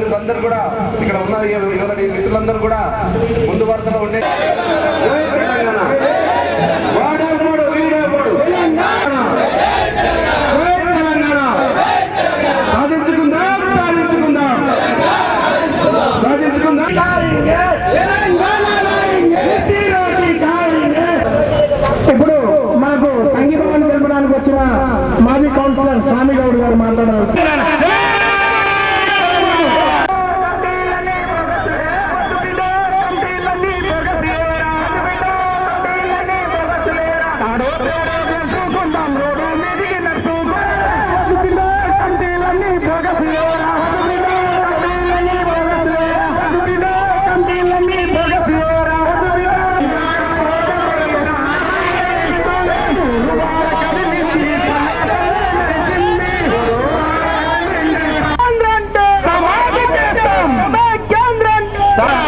మీరందరూ కూడా ఇక్కడ ఉన్న యువతి మిత్రులందరూ కూడా ముందు వరుసలో ఉండే జై తెలంగాణ వాడే మూడు వీడే మూడు జై తెలంగాణ సాధించుకుందాం సాధించుకుందాం సాధించుకుందాం ఇప్పుడు మనకు సంఘీభావం తెలపడానికి వచ్చిన మాజీ కౌన్సిలర్ స్వామి గౌడ్ గారు మాట్లాడారు నడుస్తున్నాడో చూసుకుందాం రోడ్డు మీదికి నడుచుకోలన్నీ భగ Stop!